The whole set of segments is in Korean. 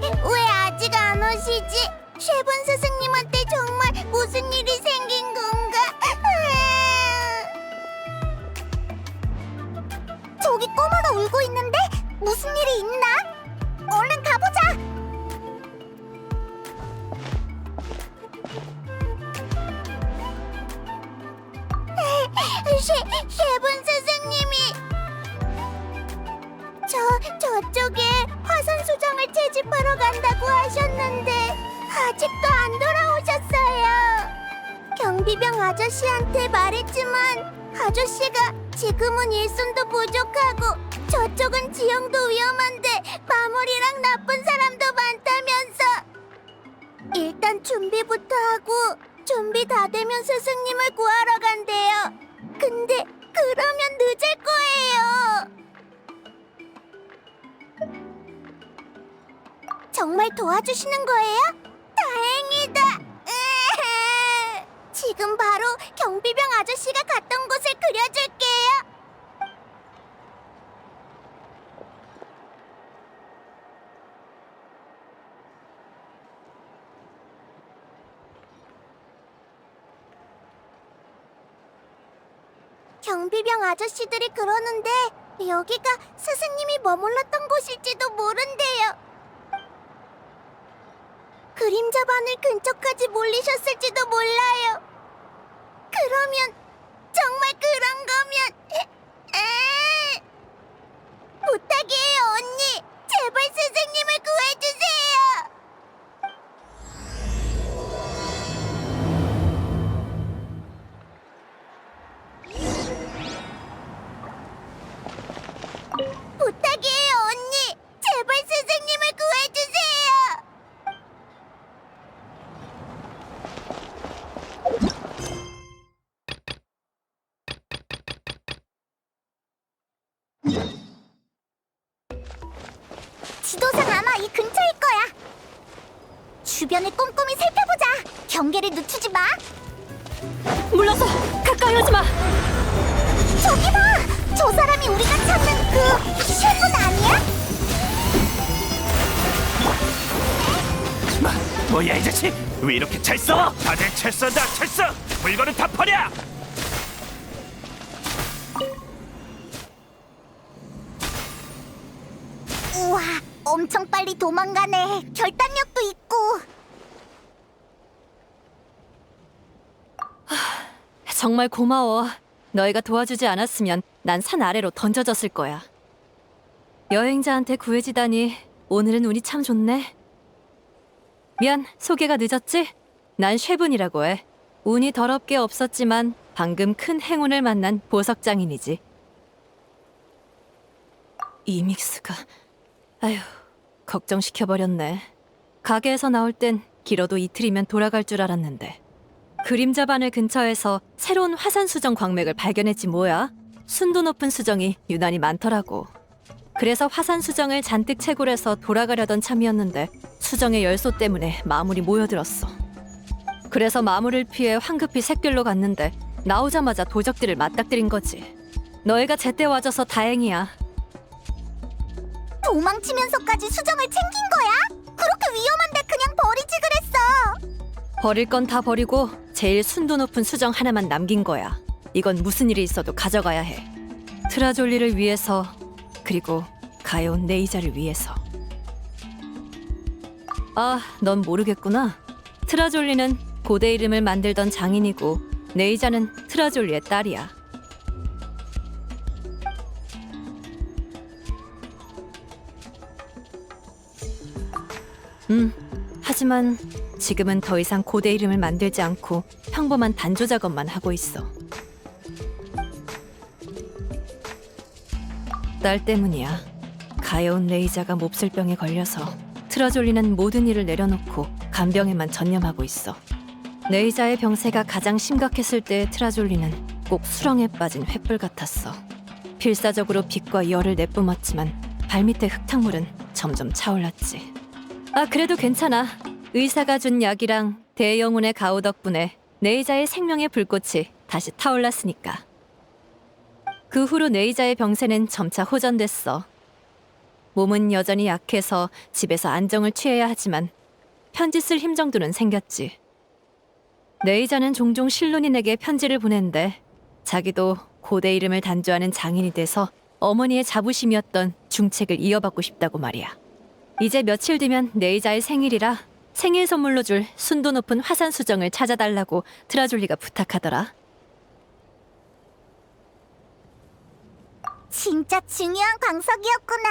왜 아직 안 오시지? 쉐본 스승님한테 정말 무슨 일이 생긴 건가? 저기 꼬마가 울고 있는데 무슨 일이 있나? 얼른 가보자. 쉐, 쉐본 수정을 채집하러 간다고 하셨는데 아직도 안 돌아오셨어요. 경비병 아저씨한테 말했지만 아저씨가 지금은 일손도 부족하고 저쪽은 지형도 위험한데 마물이랑 나쁜 사람도 많다면서 일단 준비부터 하고 준비 다 되면 스승님을 구하러 간대요. 근데 그러면 늦을 거예요. 정말 도와주시는 거예요? 다행이다. 지금 바로 경비병 아저씨가 갔던 곳을 그려줄게요. 경비병 아저씨들이 그러는데 여기가 스승님이 머물렀던 곳일지도 모른대요. 그림자 바늘 근처까지 몰리셨을지도 몰라요. 그러면 정말 그런 거면 이 근처일 거야. 주변을 꼼꼼히 살펴보자. 경계를 늦추지 마. 물러서 가까이 하지 마. 저기 봐. 저 사람이 우리가 찾는 그 셰프는 아니야? 마, 뭐야 이 자식? 왜 이렇게 잘 싸워? 다들 철서다 철서! 물건은 다 버려! 엄청 빨리 도망가네. 결단력도 있고. 정말 고마워. 너희가 도와주지 않았으면 난 산 아래로 던져졌을 거야. 여행자한테 구해지다니 오늘은 운이 참 좋네. 미안, 소개가 늦었지? 난 쉐분이라고 해. 운이 더럽게 없었지만 방금 큰 행운을 만난 보석 장인이지. 이 믹스가 아휴 걱정시켜 버렸네. 가게에서 나올 땐 길어도 이틀이면 돌아갈 줄 알았는데. 그림자 바늘 근처에서 새로운 화산 수정 광맥을 발견했지 뭐야. 순도 높은 수정이 유난히 많더라고. 그래서 화산 수정을 잔뜩 채굴해서 돌아가려던 참이었는데 수정의 열소 때문에 마물이 모여들었어. 그래서 마물을 피해 황급히 샛길로 갔는데 나오자마자 도적들을 맞닥뜨린 거지. 너희가 제때 와줘서 다행이야. 도망치면서까지 수정을 챙긴 거야? 그렇게 위험한데 그냥 버리지 그랬어. 버릴 건 다 버리고 제일 순도 높은 수정 하나만 남긴 거야. 이건 무슨 일이 있어도 가져가야 해. 트라졸리를 위해서 그리고 가여운 네이자를 위해서. 아, 넌 모르겠구나. 트라졸리는 고대 이름을 만들던 장인이고 네이자는 트라졸리의 딸이야. 음, 하지만 지금은 더 이상 고대 이름을 만들지 않고 평범한 단조 작업만 하고 있어. 딸 때문이야. 가여운 레이자가 몹쓸 병에 걸려서 트라졸리는 모든 일을 내려놓고 간병에만 전념하고 있어. 레이자의 병세가 가장 심각했을 때 트라졸리는 꼭 수렁에 빠진 횃불 같았어. 필사적으로 빛과 열을 내뿜었지만 발밑의 흙탕물은 점점 차올랐지. 아 그래도 괜찮아. 의사가 준 약이랑 대영운의 가호 덕분에 네이자의 생명의 불꽃이 다시 타올랐으니까. 그 후로 네이자의 병세는 점차 호전됐어. 몸은 여전히 약해서 집에서 안정을 취해야 하지만 편지 쓸 힘 정도는 생겼지. 네이자는 종종 실론인에게 편지를 보낸데 자기도 고대 이름을 단조하는 장인이 돼서 어머니의 자부심이었던 중책을 이어받고 싶다고 말이야. 이제 며칠 뒤면 네이자의 생일이라 생일 선물로 줄 순도 높은 화산 수정을 찾아달라고 트라졸리가 부탁하더라. 진짜 중요한 광석이었구나.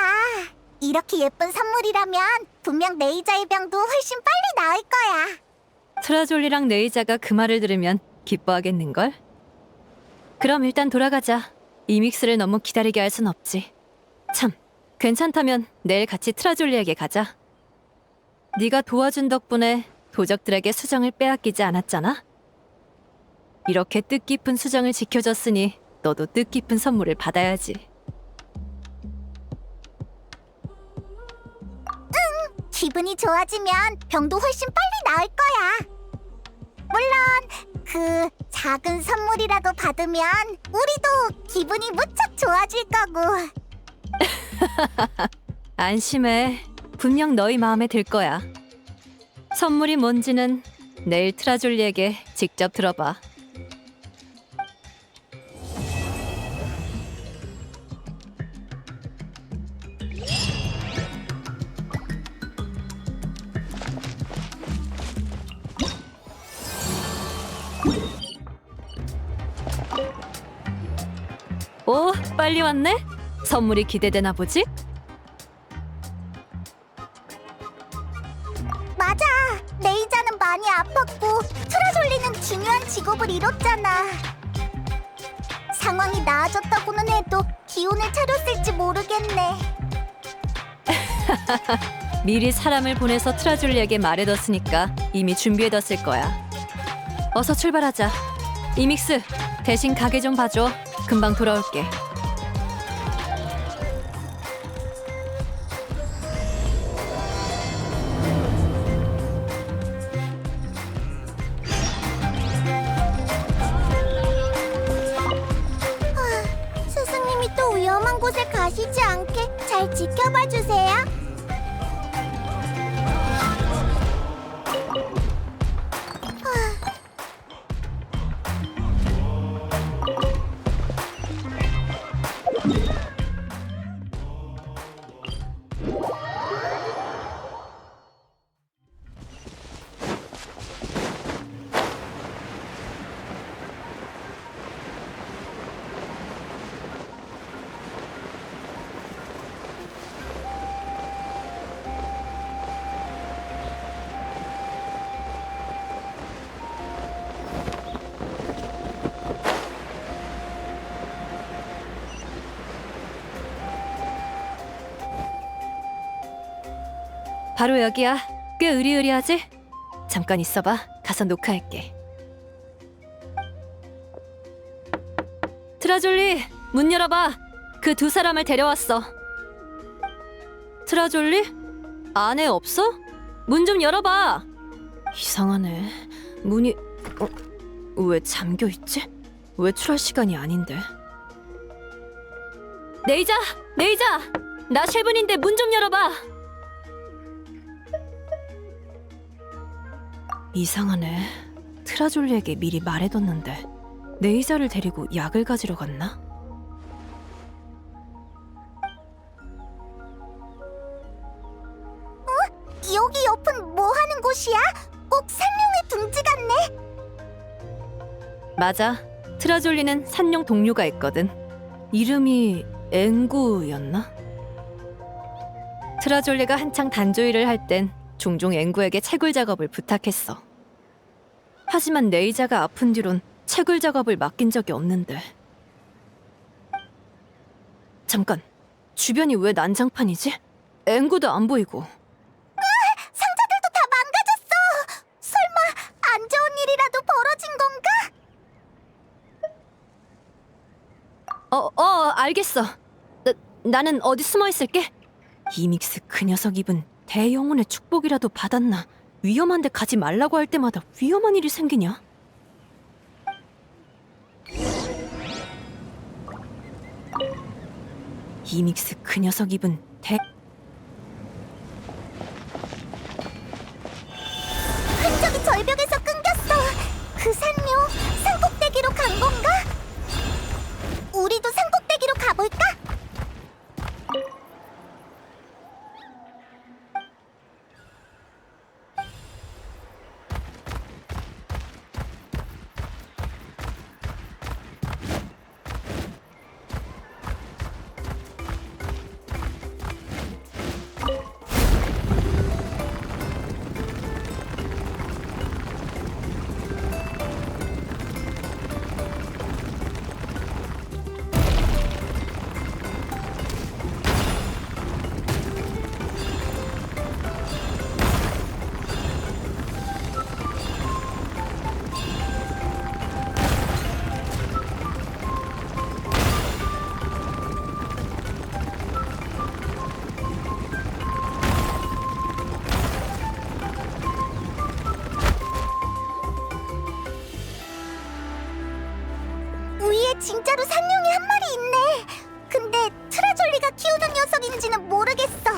이렇게 예쁜 선물이라면 분명 네이자의 병도 훨씬 빨리 나을 거야. 트라졸리랑 네이자가 그 말을 들으면 기뻐하겠는걸? 그럼 일단 돌아가자. 이 믹스를 너무 기다리게 할 순 없지. 참, 괜찮다면 내일 같이 트라졸리에게 가자. 네가 도와준 덕분에 도적들에게 수정을 빼앗기지 않았잖아? 이렇게 뜻깊은 수정을 지켜줬으니 너도 뜻깊은 선물을 받아야지. 기분이 좋아지면 병도 훨씬 빨리 나을 거야. 물론 그 작은 선물이라도 받으면 우리도 기분이 무척 좋아질 거고. 안심해. 분명 너희 마음에 들 거야. 선물이 뭔지는 내일 트라졸리에게 직접 들어봐. 오, 빨리 왔네? 선물이 기대되나 보지? 맞아. 레이자는 많이 아팠고 트라졸리는 중요한 직업을 잃었잖아. 상황이 나아졌다고는 해도 기운을 차렸을지 모르겠네. 미리 사람을 보내서 트라줄리에게 말해뒀으니까 이미 준비해뒀을 거야. 어서 출발하자. 이믹스, 대신 가게 좀 봐줘. 금방 돌아올게. 바로 여기야. 꽤 의리의리하지? 잠깐 있어봐. 가서 녹화할게. 트라졸리, 문 열어봐. 그 두 사람을 데려왔어. 트라졸리? 안에 없어? 문 좀 열어봐. 이상하네. 문이 어? 왜 잠겨 있지? 외출할 시간이 아닌데. 네이자, 네이자, 나 쉐븐인데 문 좀 열어봐. 이상하네. 트라졸리에게 미리 말해뒀는데 네이자를 데리고 약을 가지러 갔나? 여기 옆은 뭐 하는 곳이야? 꼭 산룡의 둥지 같네. 맞아. 트라졸리는 산용 동료가 있거든. 이름이 앵구였나? 트라졸리가 한창 단조일을 할 땐 종종 앵구에게 채굴 작업을 부탁했어. 하지만 네이자가 아픈 뒤론 채굴 작업을 맡긴 적이 없는데. 잠깐, 주변이 왜 난장판이지? 앵구도 안 보이고. 상자들도 다 망가졌어. 설마 안 좋은 일이라도 벌어진 건가? 어, 어, 알겠어. 나, 나는 어디 숨어 있을게. 이믹스 그 녀석 입은 대영혼의 축복이라도 받았나? 위험한데 가지 말라고 할 때마다 위험한 일이 생기냐? 이믹스 그 녀석 입은 대 진짜로 산룡이 한 마리 있네. 근데 트라졸리가 키우는 녀석인지는 모르겠어.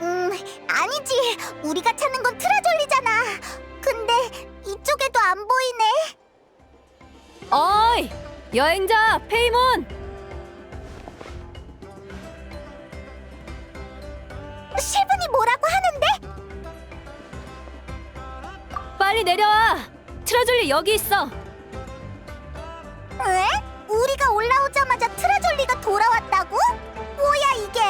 음, 아니지. 우리가 찾는 건 트라졸리잖아. 근데 이쪽에도 안 보이네. 어이! 여행자 페이몬! 실분이 뭐라고 하는데? 빨리 내려와! 트라졸리 여기 있어! 에? 우리가 올라오자마자 트라졸리가 돌아왔다고? 뭐야 이게?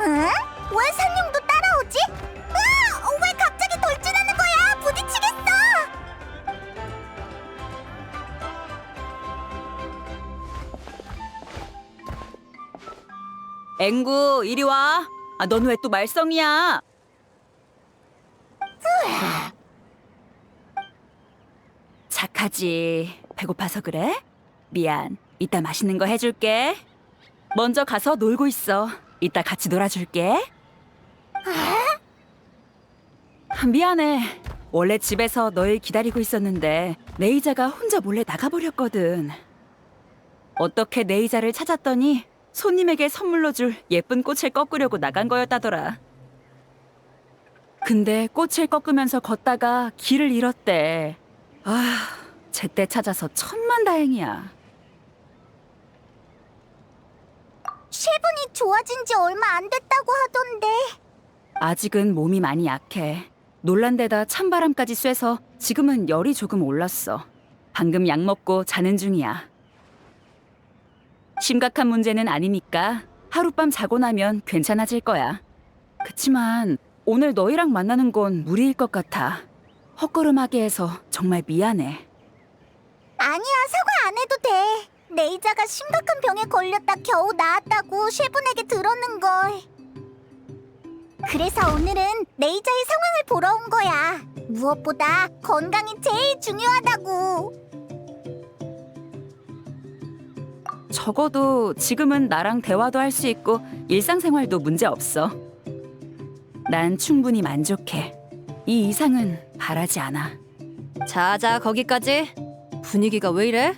응? 왜 산룡도 따라오지? 으아! 왜 갑자기 돌진하는 거야? 부딪히겠어! 앵구 이리 와. 아, 넌 왜 또 말썽이야? 착하지. 배고파서 그래? 미안. 이따 맛있는 거 해줄게. 먼저 가서 놀고 있어. 이따 같이 놀아줄게. 아, 미안해. 원래 집에서 널 기다리고 있었는데 네이자가 혼자 몰래 나가버렸거든. 어떻게 네이자를 찾았더니 손님에게 선물로 줄 예쁜 꽃을 꺾으려고 나간 거였다더라. 근데 꽃을 꺾으면서 걷다가 길을 잃었대. 아, 제때 찾아서 천만 다행이야. 실분이 좋아진 지 얼마 안 됐다고 하던데 아직은 몸이 많이 약해. 놀란 데다 찬바람까지 쐬서 지금은 열이 조금 올랐어. 방금 약 먹고 자는 중이야. 심각한 문제는 아니니까 하룻밤 자고 나면 괜찮아질 거야. 그치만 오늘 너희랑 만나는 건 무리일 것 같아. 헛걸음하게 해서 정말 미안해. 아니야 사과 안 해도 돼 네이자가 심각한 병에 걸렸다 겨우 나았다고 셰분에게 들었는걸 그래서 오늘은 네이자의 상황을 보러 온 거야 무엇보다 건강이 제일 중요하다고 적어도 지금은 나랑 대화도 할 수 있고 일상생활도 문제 없어. 난 충분히 만족해. 이 이상은 바라지 않아. 자자 거기까지 분위기가 왜 이래?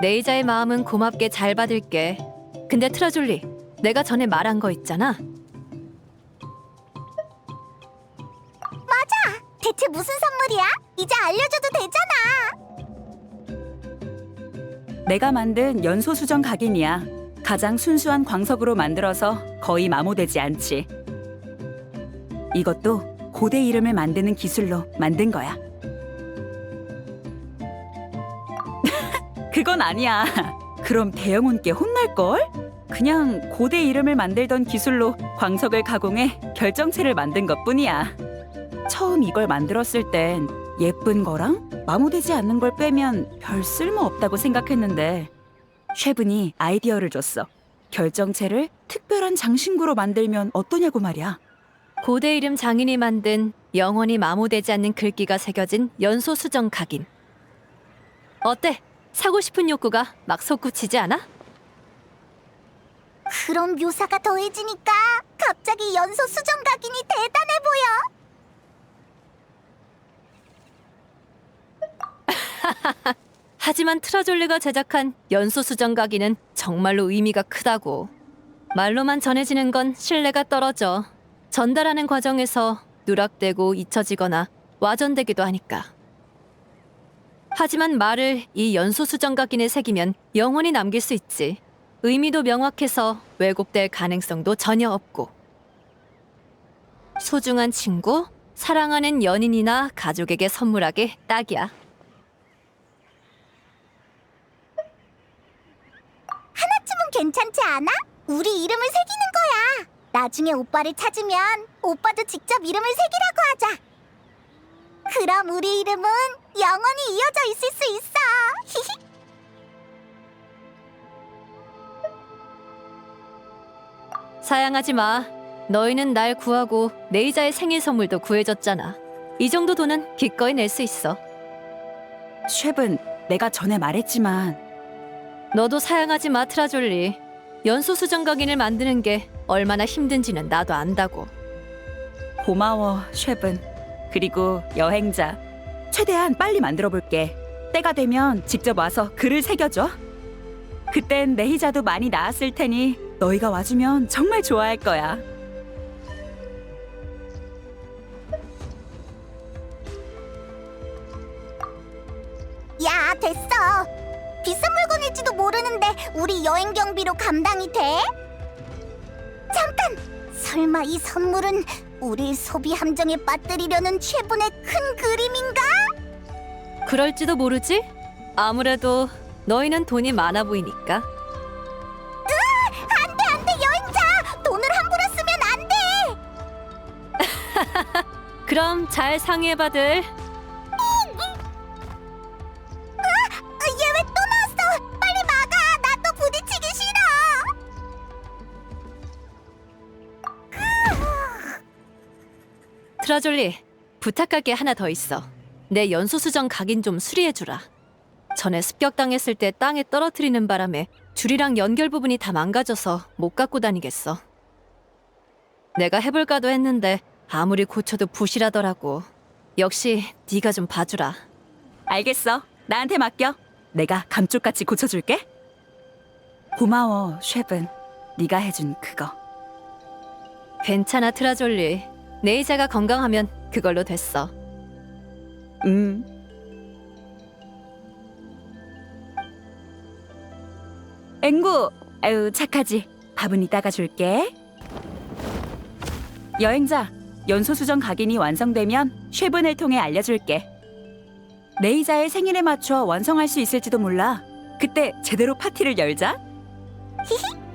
네이자의 마음은 고맙게 잘 받을게 근데 트라졸리 내가 전에 말한 거 있잖아 대체 무슨 선물이야? 이제 알려줘도 되잖아 내가 만든 연소 수정 각인이야. 가장 순수한 광석으로 만들어서 거의 마모되지 않지. 이것도 고대 이름을 만드는 기술로 만든 거야. 그건 아니야. 그럼 대영훈께 혼날걸? 그냥 고대 이름을 만들던 기술로 광석을 가공해 결정체를 만든 것 뿐이야. 처음 이걸 만들었을 땐 예쁜 거랑 마모되지 않는 걸 빼면 별 쓸모 없다고 생각했는데 쉐븐이 아이디어를 줬어. 결정체를 특별한 장신구로 만들면 어떠냐고 말이야. 고대 이름 장인이 만든 영원히 마모되지 않는 글귀가 새겨진 연소 수정 각인 어때? 사고 싶은 욕구가 막 솟구치지 않아? 그런 묘사가 더해지니까 갑자기 연소 수정 각인이 대단해 보여 하지만 트라졸리가 제작한 연소 수정 각인은 정말로 의미가 크다고. 말로만 전해지는 건 신뢰가 떨어져. 전달하는 과정에서 누락되고 잊혀지거나 와전되기도 하니까. 하지만 말을 이 연소 수정 각인에 새기면 영원히 남길 수 있지. 의미도 명확해서 왜곡될 가능성도 전혀 없고. 소중한 친구, 사랑하는 연인이나 가족에게 선물하기 딱이야. 하나쯤은 괜찮지 않아? 우리 이름을 새기는 거야. 나중에 오빠를 찾으면 오빠도 직접 이름을 새기라고 하자. 그럼 우리 이름은 영원히 이어져 있을 수 있어. 히히. 사양하지 마. 너희는 날 구하고 네이자의 생일 선물도 구해줬잖아. 이 정도 돈은 기꺼이 낼 수 있어. 쉐븐, 내가 전에 말했지만 너도 사양하지 마, 트라졸리. 연소 수정 각인을 만드는 게 얼마나 힘든지는 나도 안다고. 고마워, 쉐븐. 그리고 여행자. 최대한 빨리 만들어 볼게. 때가 되면 직접 와서 글을 새겨줘. 그땐 내희자도 많이 나았을 테니 너희가 와주면 정말 좋아할 거야. 야, 됐어. 비싼 물건일지도 모르는데 우리 여행 경비로 감당이 돼? 잠깐! 설마 이 선물은 우리 소비 함정에 빠뜨리려는 최분의 큰 그림인가? 그럴지도 모르지? 아무래도 너희는 돈이 많아 보이니까. 안 돼, 안 돼, 여행자! 돈을 함부로 쓰면 안 돼! 그럼 잘 상의해봐들. 트라졸리, 부탁할 게 하나 더 있어. 내 연소수정 각인 좀 수리해주라. 전에 습격당했을 때 땅에 떨어뜨리는 바람에 줄이랑 연결 부분이 다 망가져서 못 갖고 다니겠어. 내가 해볼까도 했는데 아무리 고쳐도 부실하더라고. 역시 네가 좀 봐주라. 알겠어. 나한테 맡겨. 내가 감쪽같이 고쳐줄게. 고마워, 쉐븐. 네가 해준 그거. 괜찮아, 트라졸리. 네이자가 건강하면 그걸로 됐어. 음. 앵구, 아유 착하지. 밥은 이따가 줄게. 여행자, 연소 수정 각인이 완성되면 쉐븐을 통해 알려줄게. 레이자의 생일에 맞춰 완성할 수 있을지도 몰라. 그때 제대로 파티를 열자.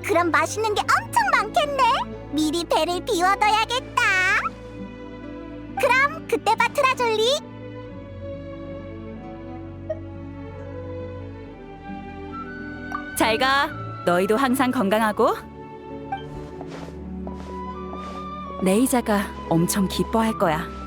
그럼 맛있는 게 엄청 많겠네. 미리 배를 비워둬야겠다. 그럼 그때 봐 트라졸리. 잘 가. 너희도 항상 건강하고. 레이자가 엄청 기뻐할 거야.